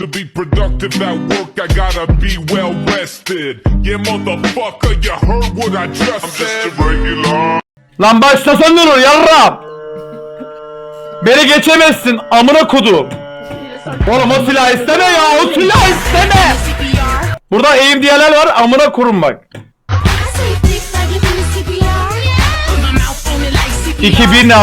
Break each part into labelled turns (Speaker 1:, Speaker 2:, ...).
Speaker 1: To be productive at work, I gotta be well rested. Yeah, motherfucker, you heard what I just said. I'm just a regular.
Speaker 2: Lan başlasan ne olur yarram. Beni geçemezsin amına kodum. Oğlum o silah isteme ya o silah isteme. Burada aim diyeler var amına kurum bak. 2-1 ne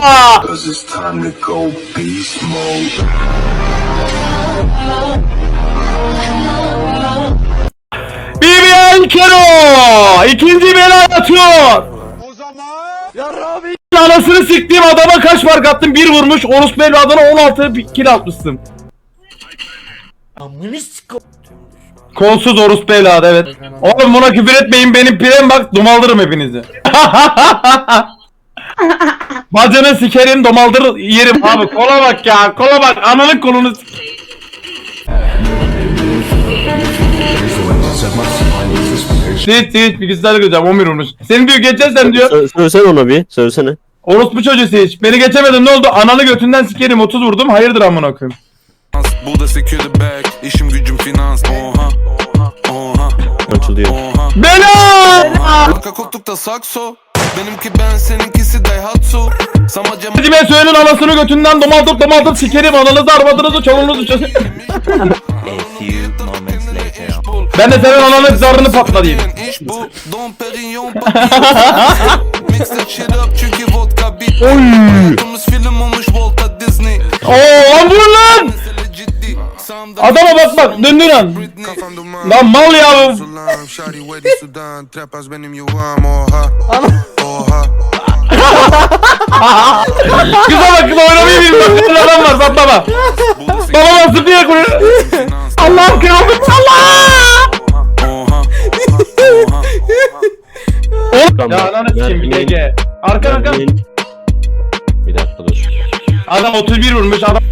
Speaker 3: Cause it's time to go beast mode.
Speaker 2: BBL Kero! İkinci bela atıyor! O zaman... Anasını siktiğim adama kaç fark attım? Bir vurmuş, orospu evladına 16 kill atmışsın. Kolsuz orospu evladı evet. Oğlum buna küfür etmeyin benim pirem bak domaldırım hepinizi. Bacını sikerim domaldırır yerim abi kola bak ya kola bak ananın kolunu sik- Seyit Seyit bilgisayarda göreceğim 11 olmuş. Seni diyor geçersen diyor.
Speaker 4: Sö- Söylesene ona bir. Söylesene.
Speaker 2: Orospu çocuğu Seyit. Beni geçemedin ne oldu? Ananı götünden sikerim 30 vurdum. Hayırdır amına koyayım.
Speaker 5: Burada secure the bag İşim gücüm finans Oha Oha
Speaker 4: Açılıyor.
Speaker 5: Oha
Speaker 2: Bela!
Speaker 5: Arka koltukta sakso Benimki ben seninkisi Daihatsu. Samaca
Speaker 2: Hadi ben söylenin anasını götünden domaltıp domaltıp sikerim. Ananızı arvadınızı çoluğunuzu çözün. ben de senin ananın zarını patlatayım.
Speaker 5: İş bu
Speaker 2: Adama bak bak döndür lan. Lan mal ya Kıza bak kıza oynamayı bilmiyor. Bir adam var Babama zıplıyor kuruyor.
Speaker 5: finans
Speaker 2: Allah'ım kıyamam Allah! Ya ananı sikeyim GG. Arka arka.
Speaker 4: Bir dakika dur.
Speaker 2: Adam 31 vurmuş adam